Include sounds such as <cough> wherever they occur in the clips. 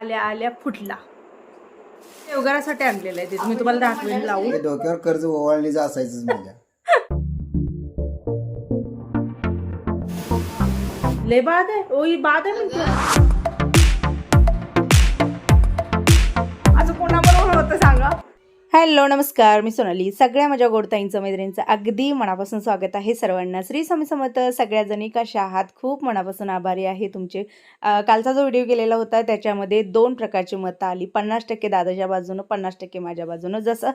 आल्या आल्या फुटला. देवघरासाठी आणलेला आहे ते. मी तुम्हाला दाखवेन लावून हे डोक्यावर कर्ज ओवाळणीचं असायचंच माझ्या <laughs> लय बाद आहे. ओ ही बाद आहे म्हणतो. असं कोणाबरोबर होतं सांगा? हॅलो नमस्कार. मी सोनाली. सगळ्या माझ्या गोडताईंचं मैत्रिणींचं अगदी मनापासून स्वागत आहे सर्वांना. श्री स्वामी समर्थ सगळ्याजणी कशा आहात? खूप मनापासून आभारी आहे तुमचे. कालचा जो व्हिडिओ केलेला होता त्याच्यामध्ये दोन प्रकारची मतं आली. पन्नास टक्के दादाच्या बाजूनं पन्नास टक्के माझ्या बाजूनं. जसं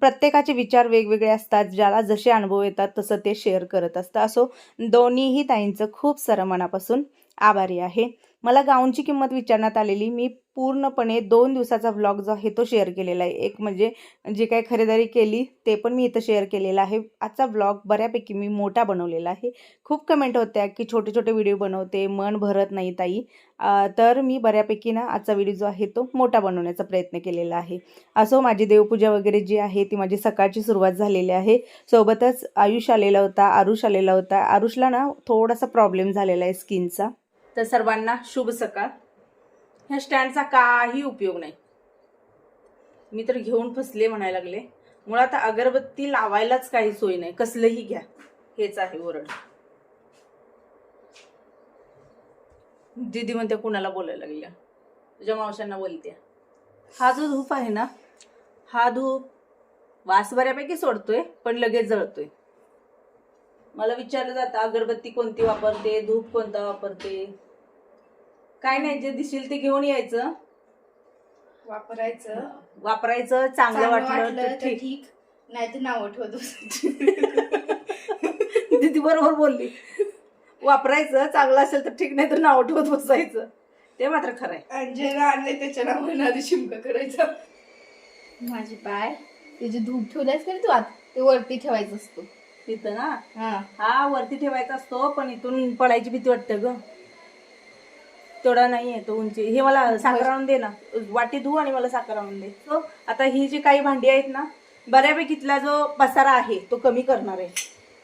प्रत्येकाचे विचार वेगवेगळे असतात ज्याला जसे अनुभव येतात तसं ते शेअर करत असतं. असो दोन्हीही ताईंचं खूप सारं मनापासून आभारी आहे. मला गाऊनची किंमत विचारण्यात आलेली. मी पूर्णपणे दोन दिवसाचा व्लॉग जो आहे तो शेअर केलेला आहे. एक म्हणजे जे काही खरेदी केली ते पण मी इथं शेअर केलेलं आहे. आजचा व्लॉग बऱ्यापैकी मी मोठा बनवलेला आहे. खूप कमेंट होत्या की छोटे छोटे व्हिडिओ बनवते मन भरत नाही ताई. तर मी बऱ्यापैकी ना आजचा व्हिडिओ जो आहे तो मोठा बनवण्याचा प्रयत्न केलेला आहे. असो माझी देवपूजा वगैरे जी आहे ती माझी सकाळची सुरुवात झालेली आहे. सोबतच आयुष आलेला होता आरुष आलेला होता. आरुषला ना थोडासा प्रॉब्लेम झालेला आहे स्किनचा तर सर्वांना शुभ सकाळ. ह्या स्टँडचा काही उपयोग नाही. मी तर घेऊन फसले म्हणायला लागले. मुळात अगरबत्ती लावायलाच काही सोय नाही. कसलंही घ्या. हेच आहे ओरड. दीदी म्हणते कुणाला बोलायला लागल्या? तुझ्या मावशांना बोलते. हा जो धूप आहे ना हा धूप वास बऱ्यापैकी सोडतोय पण लगेच जळतोय. मला विचारलं जातं अगरबत्ती कोणती वापरते? धूप कोणता वापरते? काय नाही जे दिसेल ते घेऊन यायचं. वापरायचं. वापरायचं चांगलं वाटलं तर तर ठीक. ठीक. नाही तर नाव ठेवतो दीदी बरोबर बोलली. वापरायचं चांगलं असेल तर ठीक नाही तर नाव ठेवत बसायचं. ते मात्र खरं आहे अंजना आणले त्याच्या नावानं आधी शिमका करायचा. माझी पाय ते जे धूप ठेवलायस का रे तू आत ते वरती ठेवायचं असतो. तिथं ना? हा. हा वरती ठेवायचा असतो पण इथून पडायची भीती वाटते ग. तेवढा नाही आहे तो उंची. हे मला साखर आणून दे ना. वाटी धू आणि मला साखर आणून दे. So, आता ही जी काही भांडी आहेत ना बऱ्यापैकी इथला जो पसारा आहे तो कमी करणार आहे.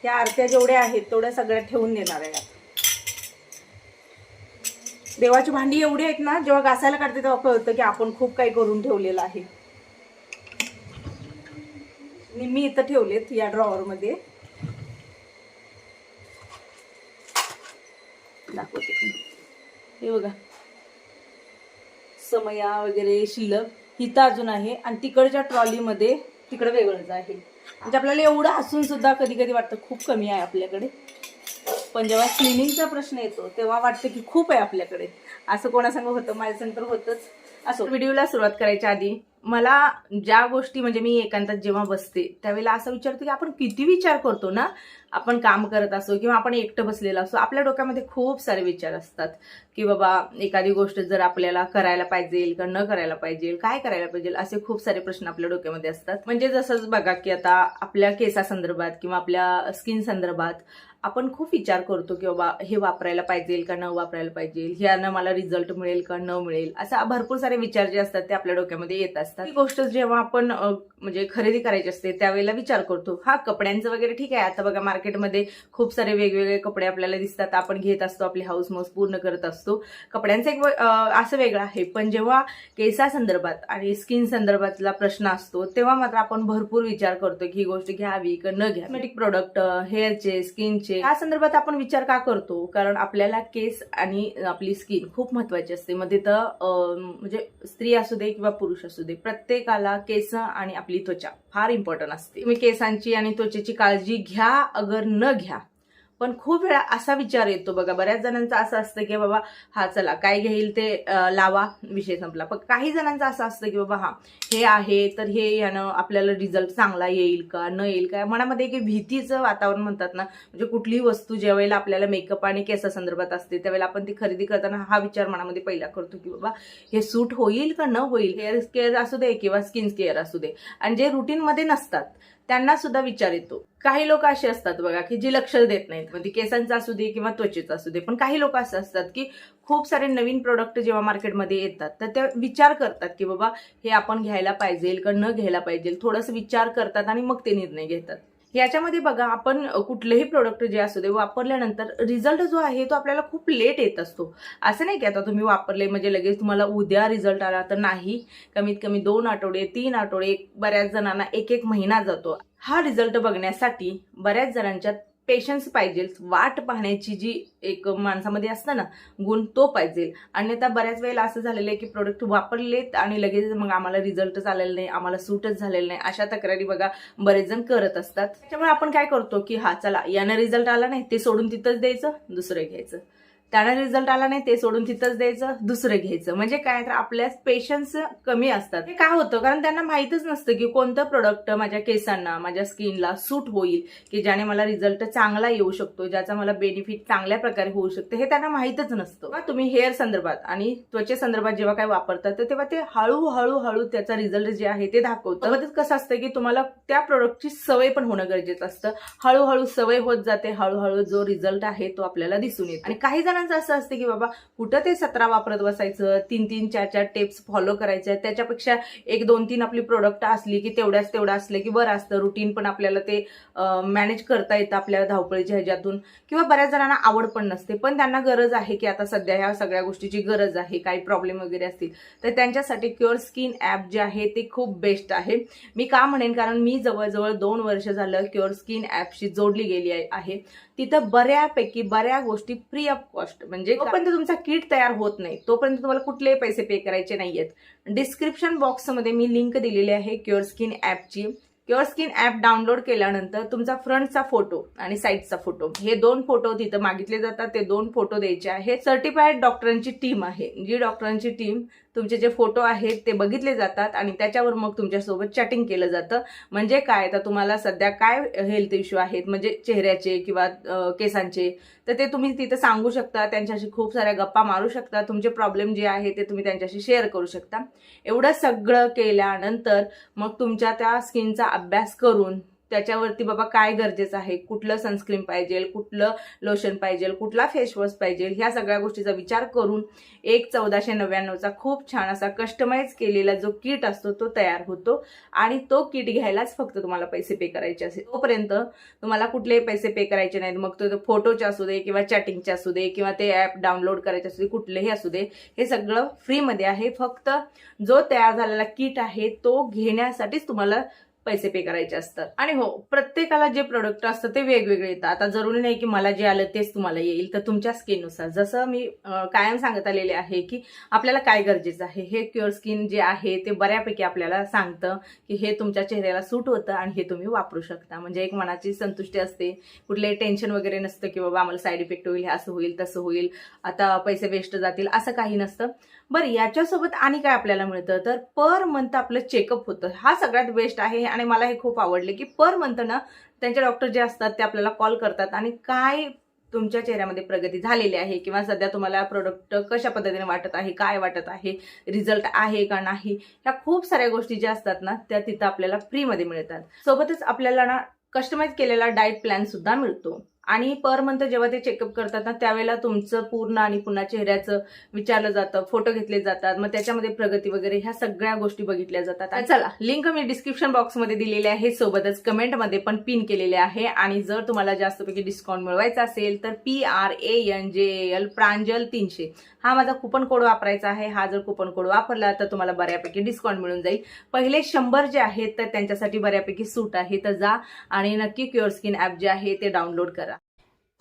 ह्या आरत्या जेवढ्या आहेत तेवढ्या सगळ्या ठेवून देणार आहे. देवाची भांडी एवढी आहेत ना जेव्हा घासायला काढते तेव्हा कळतं की आपण खूप काही करून ठेवलेलं आहे. मी इथं ठेवलेत या ड्रॉवर मध्ये. दाखवते. हे बघा. समया वगैरे शिल्लक हिथं अजून आहे. आणि तिकडच्या ट्रॉलीमध्ये तिकडं वेगळंच आहे. म्हणजे आपल्याला एवढं हसून सुद्धा कधी कधी वाटतं खूप कमी आहे आपल्याकडे. पण जेव्हा क्लिनिंगचा प्रश्न येतो तेव्हा वाटतं की खूप आहे आपल्याकडे. असं कोणासंग होतं? माझ्यासंग तर होतंच. असं व्हिडिओला सुरुवात करायच्या आधी मला ज्या गोष्टी म्हणजे मी एकांतात जेव्हा बसते त्यावेळेला असं विचारतो की आपण किती विचार करतो ना? आपण काम करत असो किंवा आपण एकटं बसलेलं असो आपल्या डोक्यामध्ये खूप सारे विचार असतात की बाबा एखादी गोष्ट जर आपल्याला करायला पाहिजे का न करायला पाहिजे काय करायला पाहिजे असे खूप सारे प्रश्न आपल्या डोक्यामध्ये असतात. म्हणजे जसंच बघा की आता आपल्या केसासंदर्भात किंवा आपल्या स्किन संदर्भात आपण खूप विचार करतो की बाबा हे वापरायला पाहिजे का न वापरायला पाहिजे? ह्यानं मला रिझल्ट मिळेल का न मिळेल? असा भरपूर सारे विचार जे असतात ते आपल्या डोक्यामध्ये येत असतात. ही गोष्ट जेव्हा आपण म्हणजे खरेदी करायची असते त्यावेळेला विचार करतो. हा कपड्यांचं वगैरे ठीक आहे. आता बघा मार्केटमध्ये खूप सारे वेगवेगळे कपडे आपल्याला दिसतात. आपण घेत असतो आपली हाऊस मौस पूर्ण करत असतो. कपड्यांचं एक व- असं वेगळं आहे. पण जेव्हा केसासंदर्भात आणि स्किन संदर्भातला प्रश्न असतो तेव्हा मात्र आपण भरपूर विचार करतो की ही गोष्ट घ्यावी का न घ्या कॉस्मेटिक प्रोडक्ट हेअरचे स्किनचे म्हणजे या संदर्भात आपण विचार का करतो? कारण आपल्याला केस आणि आपली स्किन खूप महत्वाची असते. मग तिथं म्हणजे स्त्री असू दे किंवा पुरुष असू दे प्रत्येकाला केस आणि आपली त्वचा फार इम्पॉर्टंट असते. तुम्ही केसांची आणि त्वचेची काळजी घ्या अगर न घ्या पण खूप वेळा असा विचार येतो बघा बऱ्याच जणांचा असं असतं की बाबा हा चला काय घेईल ते लावा विषय संपला. पण काही जणांचं असं असतं की बाबा हा हे आहे तर हे यानं आपल्याला रिझल्ट चांगला येईल का न येईल का? मनामध्ये एक भीतीचं वातावरण म्हणतात ना म्हणजे कुठलीही वस्तू ज्या वेळेला आपल्याला मेकअप आणि केसासंदर्भात असते त्यावेळेला आपण ती खरेदी करताना हा विचार मनामध्ये पहिला करतो की बाबा हे सूट होईल का न होईल? हेअर केअर असू दे किंवा स्किन केअर असू दे. आणि जे रुटीनमध्ये नसतात त्यांना सुद्धा विचार येतो. काही लोक असे असतात बघा की जी लक्ष देत नाहीत. म्हणजे केसांचा असू दे किंवा त्वचेचं असू दे पण काही लोक असं असतात की खूप सारे नवीन प्रोडक्ट जेव्हा मार्केटमध्ये येतात तर ते विचार करतात की बाबा हे आपण घ्यायला पाहिजे का न घ्यायला पाहिजे? थोडंसं विचार करतात आणि मग ते निर्णय घेतात. याच्यामध्ये बघा आपण कुठलेही प्रोडक्ट जे असू दे वापरल्यानंतर रिझल्ट जो आहे तो आपल्याला खूप लेट येत असतो. असं नाही की आता तुम्ही वापरले म्हणजे लगेच तुम्हाला उद्या रिझल्ट आला तर नाही. कमीत कमी दोन आठवडे तीन आठवडे बऱ्याच जणांना एक एक महिना जातो. हा रिझल्ट बघण्यासाठी बऱ्याच जणांच्या पेशन्स पाहिजे. वाट पाहण्याची जी एक माणसामध्ये असतं ना गुण तो पाहिजे. अन्यथा बऱ्याच वेळेला असं झालेलं आहे की प्रोडक्ट वापरलेत आणि लगेच मग आम्हाला रिझल्टच आलेला नाही आम्हाला सूटच झालेलं नाही. अशा तक्रारी बघा बरेच जण करत असतात. त्याच्यामुळे आपण काय करतो की हा चला यानं रिझल्ट आला नाही ते सोडून तिथंच द्यायचं दुसरं घ्यायचं. त्याला रिझल्ट आला नाही ते सोडून तिथंच द्यायचं दुसरं घ्यायचं. म्हणजे काय तर आपल्या पेशन्स कमी असतात. हे काय होतं? कारण त्यांना माहीतच नसतं की कोणतं प्रोडक्ट माझ्या केसांना माझ्या स्किनला सूट होईल की ज्याने मला रिझल्ट चांगला येऊ शकतो ज्याचा मला बेनिफिट चांगल्या प्रकारे होऊ शकतं हे त्यांना माहीतच नसतं. तुम्ही हेअर संदर्भात आणि त्वचे संदर्भात जेव्हा काय वापरतात तर तेव्हा ते हळूहळू हळू त्याचा रिझल्ट जे आहे ते दाखवतं. मग कसं असतं की तुम्हाला त्या प्रोडक्टची सवय पण होणं गरजेचं असतं. हळूहळू सवय होत जाते हळूहळू जो रिझल्ट आहे तो आपल्याला दिसून येतो. आणि काही जण जणांचं असं असतं की बाबा कुठं ते सतरा वापरत बसायचं तीन तीन चार चार टेप्स फॉलो करायच्या त्याच्यापेक्षा एक दोन तीन आपली प्रोडक्ट असली की तेवढ्याच तेवढं असलं की बरं असतं. रुटीन पण आपल्याला ते मॅनेज करता येतं आपल्या धावपळीच्या ह्याच्यातून. किंवा बऱ्याच जणांना आवड पण नसते पण त्यांना गरज आहे की आता सध्या ह्या सगळ्या गोष्टीची गरज आहे काही प्रॉब्लेम वगैरे असतील. तर त्यांच्यासाठी क्युअर स्किन ॲप जे आहे ते खूप बेस्ट आहे. मी का म्हणेन कारण मी जवळजवळ दोन वर्ष झालं क्युअर स्किन ॲपशी जोडली गेली आहे. तिथं बऱ्यापैकी बऱ्या गोष्टी फ्री ऑफ कॉस्ट म्हणजे तोपर्यंत तुमचा किट तयार होत नाही. तोपर्यंत तुम्हाला कुठलेही पैसे पे करायचे नाहीयेत. डिस्क्रिप्शन बॉक्समध्ये मी लिंक दिलेली आहे क्युअर स्किन ॲपची क्युअर स्किन ॲप डाउनलोड केल्यानंतर तुमचा फ्रंटचा फोटो आणि साईडचा फोटो हे दोन फोटो तिथं मागितले जातात. ते दोन फोटो द्यायचे आहेत. सर्टिफाईड डॉक्टरांची टीम आहे. जी डॉक्टरांची टीम तुमचे जे फोटो आहेत ते बघितले जातात आणि त्याच्यावर मग तुमच्यासोबत चॅटिंग केलं जातं. म्हणजे काय? तर तुम्हाला सध्या काय हेल्थ इश्यू आहेत? म्हणजे चेहऱ्याचे किंवा केसांचे? तर ते तुम्ही तिथं सांगू शकता. त्यांच्याशी खूप साऱ्या गप्पा मारू शकता. तुमचे प्रॉब्लेम जे आहे ते तुम्ही त्यांच्याशी शेअर करू शकता. एवढं सगळं केल्यानंतर मग तुमच्या त्या स्किनचा अभ्यास करून त्याच्यावरती बाबा काय गरजेचं आहे? कुठलं सनस्क्रीन पाहिजे? कुठलं लोशन पाहिजे? कुठला फेसवॉश पाहिजे? ह्या सगळ्या गोष्टीचा विचार करून एक चौदाशे नव्याण्णवचा खूप छान असा कस्टमाइज केलेला जो किट असतो तो तयार होतो. आणि तो किट घ्यायलाच फक्त तुम्हाला पैसे पे करायचे असेल. तोपर्यंत तुम्हाला कुठलेही पैसे पे करायचे नाहीत. मग तो फोटोचे असू दे किंवा चॅटिंगचे असू दे किंवा ते ॲप डाउनलोड करायचे असू दे कुठलेही असू दे हे सगळं फ्रीमध्ये आहे. फक्त जो तयार झालेला किट आहे तो घेण्यासाठीच तुम्हाला पैसे पे करायचे असतात. आणि हो प्रत्येकाला जे प्रोडक्ट असतं ते वेगवेगळे येतात. आता जरुरी नाही की मला जे आलं तेच तुम्हाला येईल. तर तुमच्या स्किननुसार जसं मी कायम सांगत आलेले आहे की आपल्याला काय गरजेचं आहे? हे क्युअर स्किन जे आहे ते बऱ्यापैकी आपल्याला सांगतं की हे तुमच्या चेहऱ्याला सूट होतं आणि हे तुम्ही वापरू शकता. म्हणजे एक मनाची संतुष्टी असते. कुठलेही टेन्शन वगैरे नसतं की बाबा आम्हाला साईड इफेक्ट होईल हे असं होईल तसं होईल. आता पैसे वेस्ट जातील असं काही नसतं. बरं याच्यासोबत आणि काय आपल्याला मिळतं? तर पर मंथ आपलं चेकअप होतं. हा सगळ्यात बेस्ट आहे आणि मला हे खूप आवडले की पर मंथ ना त्यांचे डॉक्टर जे असतात ते आपल्याला कॉल करतात आणि काय तुमच्या चेहऱ्यामध्ये प्रगती झालेली आहे किंवा सध्या तुम्हाला प्रोडक्ट कशा पद्धतीने वाटत आहे काय वाटत आहे रिझल्ट आहे का नाही? ह्या खूप साऱ्या गोष्टी ज्या असतात ना त्या तिथं आपल्याला फ्रीमध्ये मिळतात. सोबतच आपल्याला ना कस्टमाइज केलेला डाएट प्लॅन सुद्धा मिळतो. आणि पर मंथ जेव्हा ते चेकअप करतात ना त्यावेळेला तुमचं पूर्ण आणि पुन्हा चेहऱ्याचं विचारलं जातं फोटो घेतले जातात मग त्याच्यामध्ये प्रगती वगैरे ह्या सगळ्या गोष्टी बघितल्या जातात. चला लिंक मी डिस्क्रिप्शन बॉक्समध्ये दिलेली आहे सोबतच कमेंटमध्ये पण पिन केलेले आहे. आणि जर तुम्हाला जास्तपैकी डिस्काउंट मिळवायचा असेल तर P R A N J L Pranjal तीनशे. हा माझा कुपन कोड वापरायचा आहे. हा जर कुपन कोड वापरला तर तुम्हाला बऱ्यापैकी डिस्काउंट मिळून जाईल. पहिले शंभर जे आहेत तर त्यांच्यासाठी बऱ्यापैकी सूट आहे तर जा. आणि नक्की क्युअर स्किन ॲप जे आहे ते डाउनलोड करा.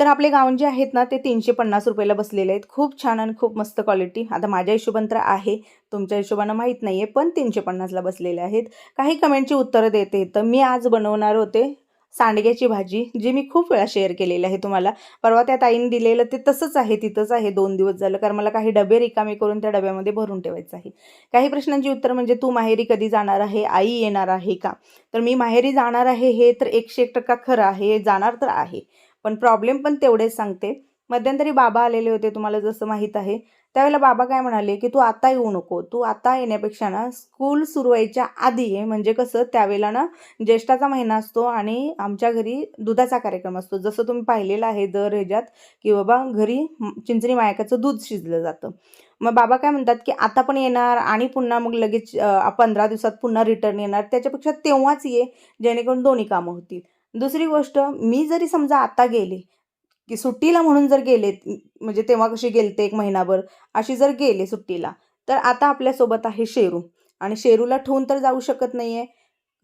तर आपले गाऊन जे आहेत ना ते तीनशे पन्नास रुपयाला बसलेले आहेत. खूप छान आणि खूप मस्त क्वालिटी आता माझ्या हिशोबान तर आहे. तुमच्या हिशोबानं माहीत नाही आहे पण तीनशे पन्नासला बसलेले आहेत. काही कमेंटची उत्तरं देते. तर मी आज बनवणार होते सांडग्याची भाजी जी मी खूप वेळा शेअर केलेली आहे तुम्हाला. परवा त्या ताईने दिलेलं ते तसंच आहे तिथंच आहे. दोन दिवस झालं कारण मला काही डबे रिकामे करून त्या डब्यामध्ये भरून ठेवायचं आहे. काही प्रश्नांची उत्तर म्हणजे तू माहेरी कधी जाणार आहे? आई येणार आहे का? तर मी माहेरी जाणार आहे हे तर एकशे एक टक्का खरं आहे. जाणार तर आहे. पण प्रॉब्लेम पण तेवढेच सांगते. मध्यंतरी बाबा आलेले होते तुम्हाला जसं माहीत आहे. त्यावेळेला बाबा काय म्हणाले की तू आता येऊ नको. तू आता येण्यापेक्षा ना स्कूल सुरू व्हायच्या आधी ये म्हणजे कसं त्यावेळेला ना ज्येष्ठाचा महिना असतो आणि आमच्या घरी दुधाचा कार्यक्रम असतो. जसं तुम्ही पाहिलेलं आहे दर ह्याच्यात की बाबा घरी चिंचणी मायकाचं दूध शिजलं जातं. मग बाबा काय म्हणतात की आता पण येणार आणि पुन्हा मग लगेच पंधरा दिवसात पुन्हा रिटर्न येणार. त्याच्यापेक्षा तेव्हाच ये जेणेकरून दोन्ही कामं होतील. दुसरी गोष्ट मी जरी समजा आता गेले की सुट्टीला म्हणून जर गेले म्हणजे तेव्हा कशी गेलते एक महिनाभर अशी जर गेले सुट्टीला तर आता आपल्यासोबत आहे शेरू. आणि शेरूला ठेवून तर जाऊ शकत नाही आहे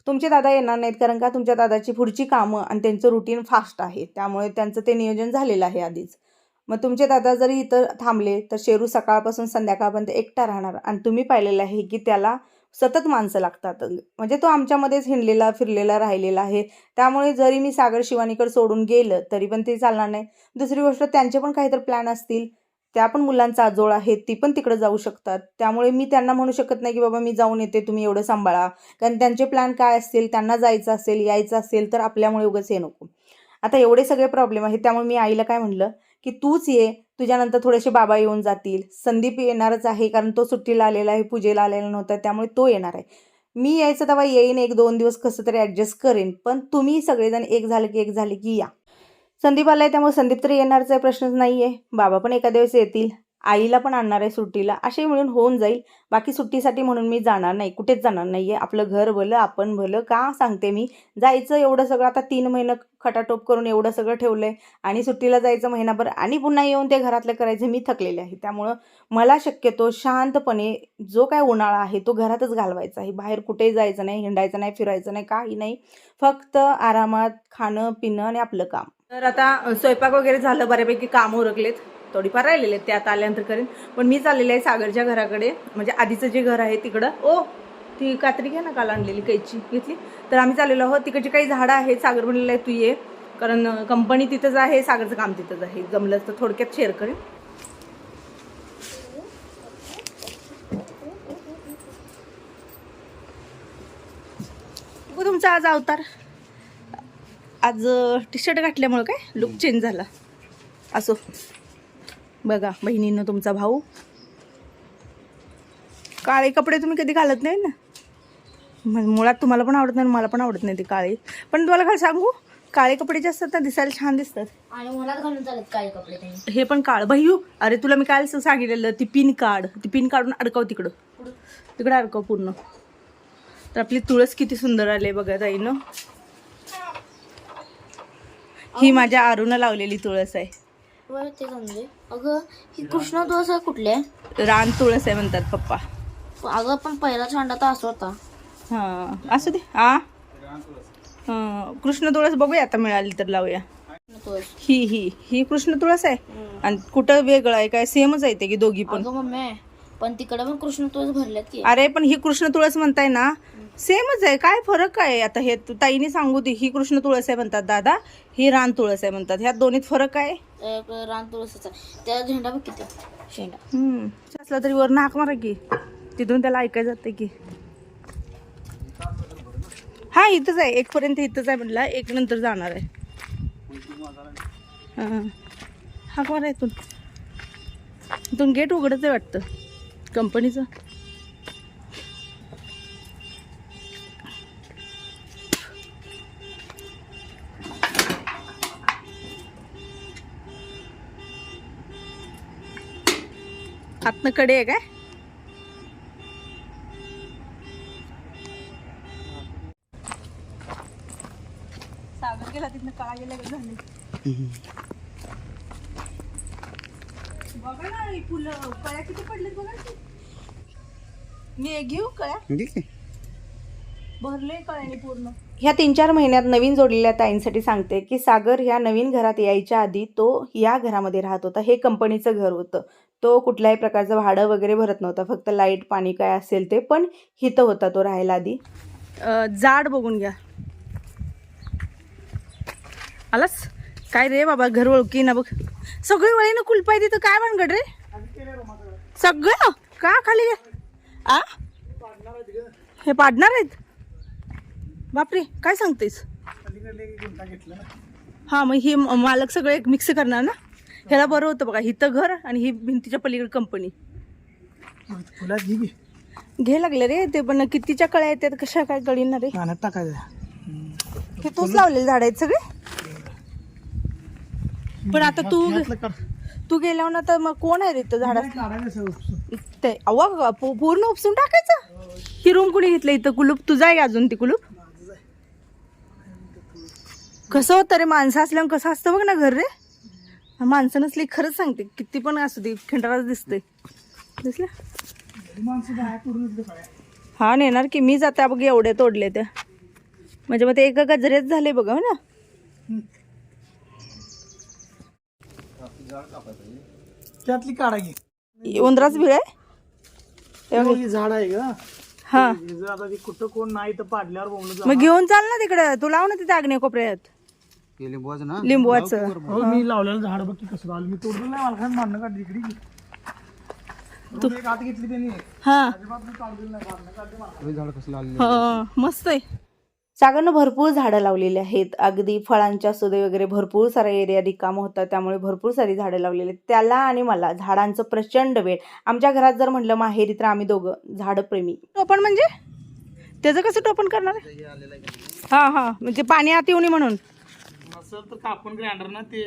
तुमचे दादा येणार नाहीत कारण का तुमच्या दादाची पुढची कामं आणि त्यांचं रुटीन फास्ट आहे. त्यामुळे त्यांचं ते नियोजन झालेलं आहे आधीच. मग तुमचे दादा जरी इथं थांबले तर शेरू सकाळपासून संध्याकाळपर्यंत एकटा राहणार. आणि तुम्ही पाहिलेलं आहे की त्याला सतत माणसं लागतात. म्हणजे तो आमच्यामध्येच हिंडलेला फिरलेला राहिलेला आहे. त्यामुळे जरी मी सागर शिवानीकर सोडून गेलं तरी पण ते चालणार नाही. दुसरी गोष्ट त्यांचे पण काहीतरी प्लॅन असतील. त्या पण मुलांचा आजोळ आहे ती पण तिकडे जाऊ शकतात. त्यामुळे मी त्यांना म्हणू शकत नाही की बाबा मी जाऊन येते तुम्ही एवढं सांभाळा. कारण त्यांचे प्लॅन काय असतील त्यांना जायचं असेल यायचं असेल तर आपल्यामुळे उगाच हे नको. आता एवढे सगळे प्रॉब्लेम आहेत. त्यामुळे मी आईला काय म्हणलं की तूच ये तुझ्यानंतर थोडेसे बाबा येऊन जातील. संदीप येणारच आहे कारण तो सुट्टीला आलेला आहे पूजेला आलेला नव्हता त्यामुळे तो येणार आहे. मी यायचं तेव्हा येईन एक दोन दिवस कसं तरी ॲडजस्ट करेन पण तुम्ही सगळेजण एक झालं की एक झाले की या. संदीप आलाय त्यामुळे संदीप तरी येणारच आहे प्रश्नच नाही आहे बाबा पण एका दिवस येतील. आईला पण आणणार आहे सुट्टीला. असे मिळून होऊन जाईल. बाकी सुट्टीसाठी म्हणून मी जाणार नाही. कुठेच जाणार नाही आहे आपलं घर भलं आपण भलं का सांगते मी? जायचं एवढं सगळं. आता तीन महिनं खटाटोप करून एवढं सगळं ठेवलं आहे आणि सुट्टीला जायचं महिनाभर. आणि पुन्हा येऊन ते घरातलं करायचं. मी थकलेले आहे. त्यामुळं मला शक्यतो शांतपणे जो काय उन्हाळा आहे तो घरातच घालवायचा आहे. बाहेर कुठेही जायचं नाही हिंडायचं नाही फिरायचं नाही काही नाही. फक्त आरामात खाणं पिणं आणि आपलं काम. तर आता स्वयंपाक वगैरे झालं. बऱ्यापैकी काम उरकलेत. थोडीफार राहिलेले आहेत ते आता आल्यानंतर करेन. पण मी चाललेले आहे सागरच्या घराकडे. म्हणजे आधीचं जे घर आहे तिकडं. ओ ती कात्री घ्या ना काल आणलेली कैची. घेतली? तर आम्ही चाललेलो आहोत. तिकडची काही झाडं आहेत. सागर म्हणलेलं आहे तू ये. कारण कंपनी तिथंच आहे. सागरचं काम तिथंच आहे. जमलं तर थोडक्यात शेअर करेन. तुमचा आज अवतार. आज टी शर्ट घातल्यामुळं काय? लुक चेंज झाला. असो. बघा बहिणीनं तुमचा भाऊ. काळे कपडे तुम्ही कधी घालत नाही ना? मुळात तुम्हाला पण आवडत नाही मला पण आवडत नाही ते काळे. पण तुम्हाला काय सांगू काळे कपडे जे असतात ना दिसायला छान दिसतात. आणि मुलात घालून चालत काय कपडे हे पण काळ. भैयू अरे तुला मी काय सांगितलेलं ती पिन काढ. ती पिन काढून अडकव तिकडं. तिकडं अडकव पूर्ण. तर आपली तुळस किती सुंदर आले बघा ताईनं. ही माझ्या आरूनं लावलेली तुळस आहे. होय ते समजे. अगं ही कृष्ण तुळस आहे? कुठले रान तुळस आहे म्हणतात पप्पा. अगं पण पहिला छांडा तर असं होता. हा असू दे. हा हा, कृष्ण तुळस बघूया आता मिळाली तर लावूया. ही ही ही कृष्ण तुळस आहे. आणि कुठं वेगळं आहे? काय सेमच आहे ते की दोघी पण. मम्मी पण तिकडे पण कृष्ण तुळस भरल्यात की. अरे पण ही कृष्ण तुळस म्हणताय ना सेमच आहे. काय फरक काय आता हे तू- ताईने सांगू ती ही कृष्ण तुळस आहे म्हणतात दादा. ही रान तुळस आहे म्हणतात. ह्यात दोन्हीत फरक आहे एक रान तुळसाचा त्या झेंडा बघ किती हम्म. असला तरी वर हाक मारा की. तिथून त्याला ऐकायला जाते की. हा इथंच आहे. एक पर्यंत इथंच आहे म्हटलं एक नंतर जाणार आहे. हा. हाक मारा इथून. इथून गेट उघडच आहे वाटतं. कंपनीचं. आतनं कडे आहे काय? सागर गेला तिथनं काळा गेला का झाले. बघा ना ही फुलं कळ्या किती पडलेत बघा ना. मी एक घेऊ कळ्या? भरले कळ्याने पूर्ण. ह्या तीन चार महिन्यात नवीन जोडलेल्या ताईंसाठी सांगते की सागर ह्या नवीन घरात यायच्या आधी तो या घरामध्ये राहत होता. हे कंपनीचं घर होतं. तो कुठल्याही प्रकारचं भाडं वगैरे भरत नव्हता. फक्त लाइट पाणी काय असेल ते पण हिथं होता तो राहायला आधी. जाड बघून घ्या. आलास? काय रे बाबा घर ओळखी ना बघ. सगळी वळी ना कुलपाय तिथं काय भानगड रे? सगळं? का खाली आ? हे पाडणार आहेत? बापरे काय सांगतेस? हा मग हे मालक सगळे मिक्स करणार ना? ह्याला बरं होतं बघा हिथं घर आणि ही भिंतीच्या पलीकडे कंपनी फुलात घे घे लागले रे ते पण कितीच्या कळ्या येतात कशा काय कळीना रे. पाण्यात टाकायचं. हे तूच लावलेले झाड आहेत सगळे? पण आता तू तू गेल्यावर ना तर मग कोण आहे रे ते अव्वा पू- पूर्ण उपसून टाकायचं? ही रूम कुणी घेतलं इथं? कुलूप? तुझं आहे अजून ती कुलूप? कसं होतं रे? माणसं असल्यावर कसं असतं बघ ना घर रे. माणसं नसली खरंच सांगते. किती पण असू दे खिंडाराच दिसते दिसलं. हा नेणार की. मी जाते बघ एवढे तोडले त्या. म्हणजे मग ते एका गजरेच झाले बघा हो ना? त्यातली काढा घे उंदराच बिळ आहे? झाड आहे का? हा. कुठं कोण नाही तर पाडल्यावर मग घेऊन चाल ना तिकडं. तू लाव ना तिथे आग्नेय कोपऱ्यात. लिंबूचं हो मी लावलेलं झाड बघ की कसं लावलं. मी तोडलं नाही मला काय मारणं काढली इकडे. की. तू एक हात घेतली त्यांनी. हा. अजिबात मी काढलेलं नाही मारणं काढली हा मस्त आहे. सागरनं भरपूर झाडं लावलेली आहेत. अगदी फळांच्या सुदे वगैरे भरपूर सारा एरिया रिकामा होता. त्यामुळे भरपूर सारी झाडं लावलेली आहेत. त्याला आणि मला झाडांचं प्रचंड वेळ. आमच्या घरात जर म्हटलं माहेरी तर आम्ही दोघं झाडप्रेमी टोपण म्हणजे? त्याचं कसं टोपण करणार? हा हा म्हणजे पाणी आत येऊ नये म्हणून. नसेल तर कापून ग्राइंडर ना ते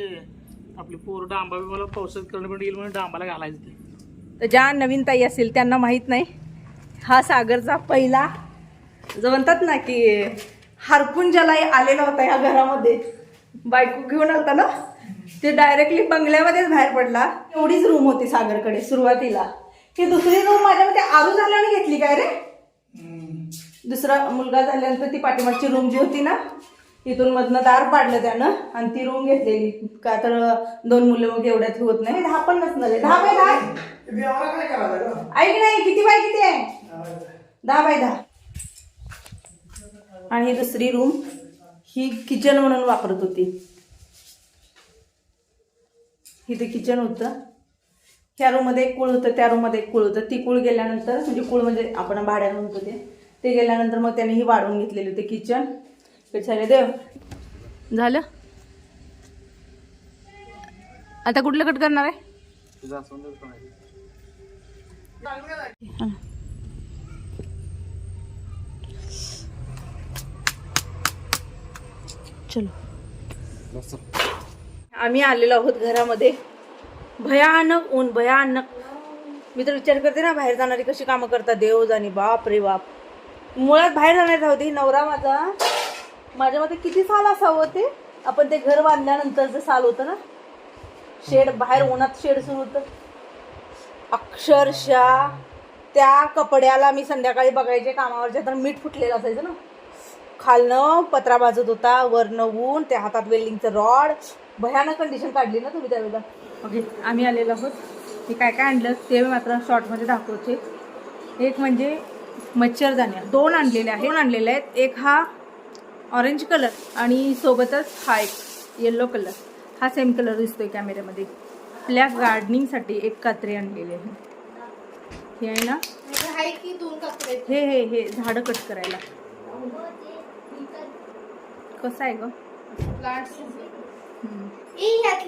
आपले पोर डांबा बिंबाला पावसात करणं पण येईल म्हणून डांबाला घालायचं ते. तर ज्या नवीन ताई असतील त्यांना माहीत नाही. हा सागरचा पहिला जो म्हणतात ना की हरपून ज्याला आलेला होता या घरामध्ये बायको घेऊन आलता ना ते डायरेक्टली बंगल्यामध्येच बाहेर पडला. एवढीच रूम होती सागरकडे सुरुवातीला. ही दुसरी रूम माझ्या मते आरू झाल्याने घेतली काय रे? दुसरा मुलगा झाल्यानंतर ती पाठीमागची रूम जी होती ना तिथून मधनं दार पाडलं त्यानं आणि ती रूम घेतलेली. का तर दोन मुलं मग एवढ्यात होत नाही. दहा पण नसणार दहा बाय दहा. ऐक नाही किती बाय किती आहे? दहा बाय दहा. आणि ही दुसरी रूम ही किचन म्हणून वापरत होती. इथे किचन होतं. ह्या रूममध्ये एक कुळ होतं त्या रूममध्ये एक कुळ होतं. ती कुळ गेल्यानंतर म्हणजे कुळ म्हणजे आपण भाड्यानं म्हणतो ते ते गेल्यानंतर मग त्याने ही वाढवून घेतलेली होती किचन. झाले देव. झालं? आता कुठलं कट करणार आहे. चलो. आम्ही आलेलो आहोत घरामध्ये. भयानक ऊन भयानक. मी तर विचार करते ना बाहेर जाणारी कशी कामं करतात? देव जाणे बाप रे बाप. मुळात बाहेर जाणार होती नवरा माझा. माझ्या मते किती साल असावं ते? आपण ते घर बांधल्यानंतर जे साल होतं ना? शेड बाहेर उन्हात शेड सुरू होतं. अक्षरशः त्या कपड्याला मी संध्याकाळी बघायचे कामावरच्या तर मीठ फुटलेलं असायचं ना? खालनं पत्रा भाजत होता वरनं ऊन त्या हातात वेल्डिंगचं रॉड. भयानक कंडिशन काढली ना तुम्ही त्यावेळेला? ओके आम्ही आलेलो आहोत. मी काय काय आणलं? ते मात्र शॉर्टमध्ये दाखवते. एक म्हणजे मच्छरदाण्या. दोन आणलेले आहेत. दोन आणलेले आहेत. एक हा ऑरेंज कलर आणि सोबतच हा एक येल्लो कलर. हा सेम कलर दिसतोय कॅमेऱ्यामध्ये आपल्या गार्डनिंगसाठी एक कात्री आणलेली आहे. हे आहे ना? आहे हे हे हे झाडं कट करायला. कसं आहे ग?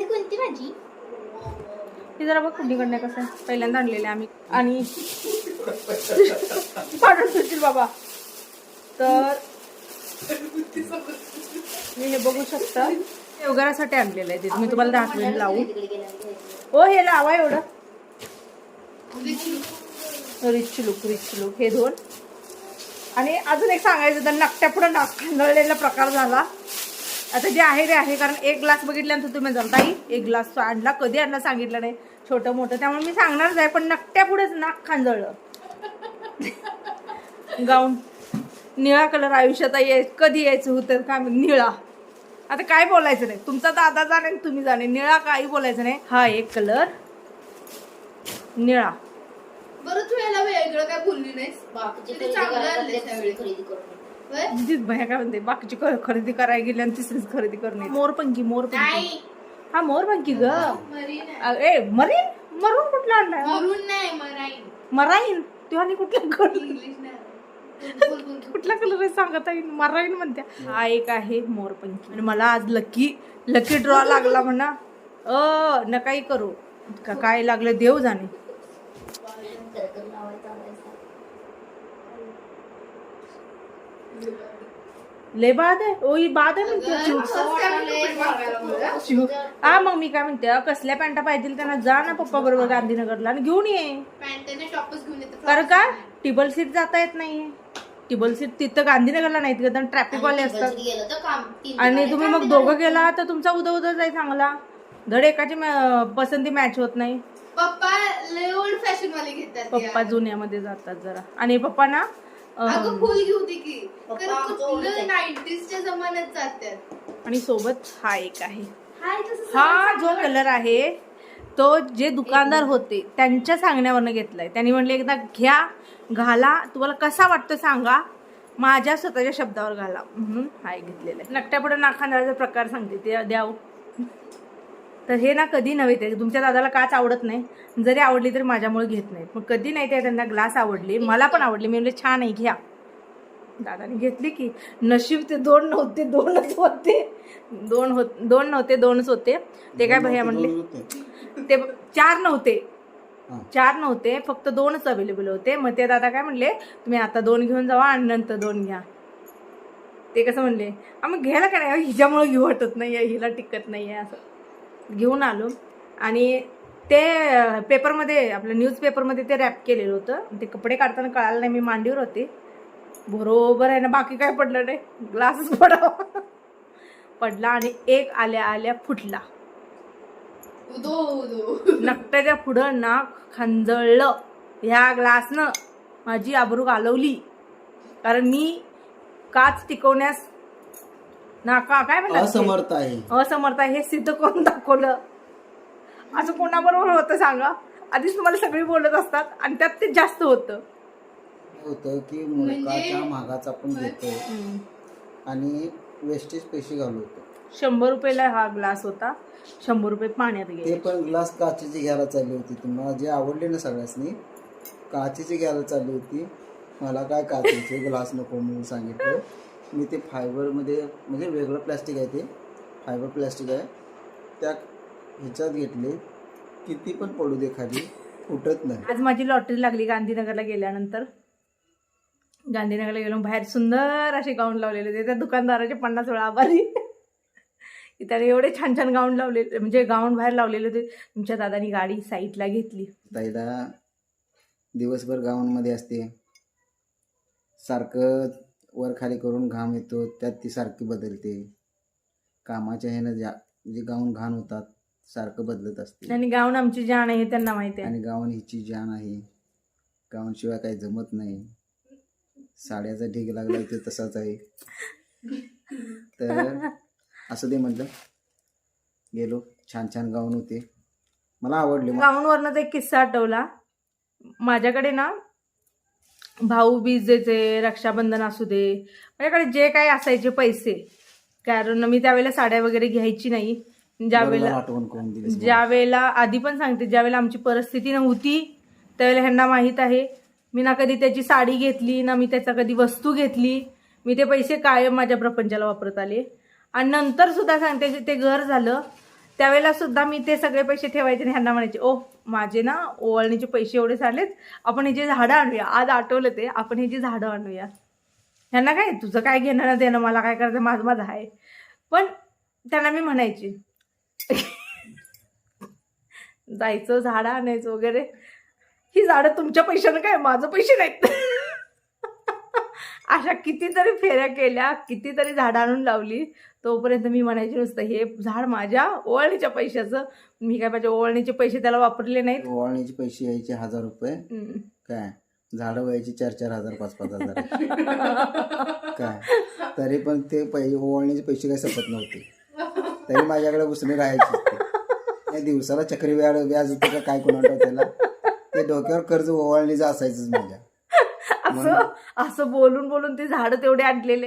कोणती भाजी हे जरा बघ कुठलीकडनं कसं आहे. पहिल्यांदा आणलेले आम्ही. आणि <laughs> पाडून बाबा. तर मी हे बघू शकता. योगारासाठी आणलेलं आहे ते मी तुम्हाला दाखवेन लावून ओ हे लावा एवढं. Rich look rich look. हे दोन. आणि अजून एक सांगायचं तर नकट्या पुढे नाक खांदळलेला प्रकार झाला. आता जे आहे ते आहे कारण एक ग्लास बघितल्यानंतर तुम्ही जाल ताई एक ग्लास आणला कधी आणला सांगितलं नाही. छोटं मोठं. त्यामुळे मी सांगणारच आहे पण नकट्या पुढेच नाक खांजळलं <laughs> गाऊन. निळा कलर आयुष्यात याय कधी यायचं होतं का निळा. आता काय बोलायचं नाही तुमचा दादा जाणे तुम्ही जाणे. निळा काही बोलायचं नाही? हा एक कलर. निळा. बरं तू याला वेगळं काय बोलली भया काय म्हणते बाकीची खरेदी करायला गेली आणि तिसरीच खरेदी करणे मोरपंखी मोरपंखी. नाही. हा मोरपंखी ग. ए मरीन? मरून कुठला आणलाय? मरून नाही मराईन. मराईन? तू आणि कुठला इंग्लिश नाही. कुठला कलर आहे? सांगत आहे. मराईन म्हणत्या. हा एक आहे मोरपंखी आणि मला आज लकी लकी ड्रॉ लागला म्हणा. अ नकाही करू. का काय लागलं? देव जाणे. लय बाद आहे. ओ ही बाद आहे म्हणते. हा मग मी काय म्हणते? कसल्या पॅन्टा पाहिजे त्यांना जा ना पप्पा बरोबर गांधीनगरला आणि घेऊन ये. पॅन्ट आणि टॉपच घेऊन येते. कारण का? टिबल सीट जाता येत नाही टेबल सीट तिथं गांधीनगरला नाहीत का ट्रॅफिक वाले असतात. आणि तुम्ही मग दोघं. गेला तर तुमचा उदा उदाच आहे चांगला. धड एकाची मॅ- पसंती मॅच होत नाही. पप्पा लय ओल्ड फॅशन वाले घेतात पप्पा. जुन्यामध्ये जातात जरा. आणि पप्पा ना अगं फुल घेऊ दे की. पप्पा आमचं ओल्ड आहे. नाईन्टीजच्या जमान्यात जातात आणि सोबत हा एक आहे. हाय तसं हा जो कलर आहे तो जे दुकानदार होते त्यांच्या सांगण्यावरनं घेतलाय. त्यांनी म्हणले एकदा घ्या घाला. तुम्हाला कसा वाटतो सांगा. माझ्या स्वतःच्या शब्दावर घाला. म्हणून हा एक घेतलेला आहे. नकट्यापुढे नाखांदाचा प्रकार सांगते. ते द्याव. तर हे ना कधी नव्हे ते. तुमच्या दादाला काच आवडत नाही. जरी आवडली तरी माझ्यामुळे घेत नाहीत मग कधी नाही ते त्यांना ग्लास आवडली. मला पण आवडली. मी म्हणले छान आहे घ्या. दादाने घेतली की. नशीब ते दोन नव्हते. दोनच होते. दोन होत दोन नव्हते दोनच होते. ते काय भैया म्हणले. ते चार नव्हते. चार नव्हते फक्त दोनच अवेलेबल होते. मग ते दादा काय म्हणले तुम्ही आता दोन घेऊन जावा आणि नंतर दोन घ्या. ते कसं म्हणले आम्ही घ्यायला काय नाही हिच्यामुळे घेऊ वाटत नाही आहे हिला टिकत नाही आहे असं. घेऊन आलो. आणि ते पेपरमध्ये आपल्या न्यूजपेपरमध्ये ते रॅप केलेलं होतं. ते कपडे काढताना कळालं नाही मी मांडीवर होते. बरोबर आहे ना बाकी काय पडलं नाही? ग्लासच पडावा. पडला आणि एक आल्या आल्या फुटला. उदो उदो. नकट्याच्या पुढं नाक खंजळलं. ह्या ग्लासनं माझी आबरू घालवली कारण मी काच टिकवण्यास नाका काय म्हणतात? असमर्थ आहे. असमर्थ आहे. हे सिद्ध करून दाखवलं? असं कोणाबरोबर होतं सांगा? आधीच तुम्हाला सगळी बोलत असतात आणि त्यात ते जास्त होतं. होतं की मुलकाच्या मागाचा आपण घेतो आणि वेस्टेज पैसे घालवतो शंभर रुपयाला हा ग्लास होता. शंभर रुपये पाण्यात ते गेले. पण ग्लास काचेची घ्यायला चालली होती. तुम्हाला जे आवडले ना सगळ्यांनी काचेची घ्यायला चालली होती. मला काय काचेचे ग्लास नको म्हणून सांगितलं. मी ते फायबरमध्ये म्हणजे वेगळं प्लॅस्टिक आहे ते. फायबर प्लॅस्टिक आहे. त्या ह्याच्यात घेतले. किती पण पडू दे खाली. फुटत नाही. आज माझी लॉटरी लागली गांधीनगरला गेल्यानंतर. गांधीनगरला गेलो बाहेर सुंदर असे गाऊन लावलेले होते. त्या दुकानदाराचे पन्नास वेळा आभारी. की त्याने एवढे छान छान गाऊन लावले म्हणजे गाऊन बाहेर लावलेले होते. तुमच्या दादानी गाडी साईडला घेतली. ताईला दिवसभर गावांमध्ये असते. सारखं वर खाली करून घाम येतो त्यात ती सारखी बदलते. कामाच्या ह्यानं ज्या जे गाऊन घाण होतात सारखं बदलत असते. आणि गाऊन आमची जाण आहे त्यांना माहिती आहे. आणि गाऊन हिची जान आहे. गाऊनशिवाय काही जमत नाही. साड्याचा ढीग लागला ते तसाच आहे. तर असं दे म्हटलं गेलो. छान छान गाऊन होते. मला आवडले गाऊनवरनं एक किस्सा आठवला. माझ्याकडे ना भाऊ बीजेचे रक्षाबंधन असू दे माझ्याकडे जे काही असायचे पैसे कारण मी त्यावेळेला साड्या वगैरे घ्यायची नाही. ज्या वेळेला ज्या वेळेला आधी पण सांगते ज्या वेळेला आमची परिस्थिती नव्हती त्यावेळेला ह्यांना माहीत आहे मी ना कधी त्याची साडी घेतली ना मी त्याचा कधी वस्तू घेतली मी ते पैसे कायम माझ्या प्रपंचाला वापरत आले. आणि नंतर सुद्धा सांगते ते घर झालं त्यावेळेला सुद्धा मी ते सगळे पैसे ठेवायचे आणि ह्यांना म्हणायचे ओ माझे ना ओवाळणीचे पैसे एवढे झालेत आपण हे जे झाडं आणूया आज आठवलं ते आपण हे जे झाडं आणूया. ह्यांना काय तुझं काय घेणं देणं मला काय करायचं माझं माझं आहे. पण त्यांना मी म्हणायची जायचं झाडं आणायचं वगैरे. ही झाडं तुमच्या पैशानं काय माझं पैसे नाहीत. अशा कितीतरी फेऱ्या केल्या कितीतरी झाडं आणून लावली. तोपर्यंत मी म्हणायचे नुसतं हे झाड माझ्या ओवाळणीच्या पैशाचं. मी काय माझ्या ओवाळणीचे पैसे त्याला वापरले नाहीत? ओवाळणीचे पैसे यायचे हजार रुपये. काय? झाडं व्हायची चार चार हजार पाच पाच हजार. <laughs> काय? तरी पण ते पै ओवाळणीचे पैसे काही संपत नव्हते. तरी माझ्याकडे उसने राहायचे दिवसाला चक्री व्याज व्याज होतं का काय कोणाला त्याला? ते डोक्यावर कर्ज ओवाळणीचं असायचंच माझ्या. असं असं बोलून बोलून ते झाडं तेवढे आणलेले.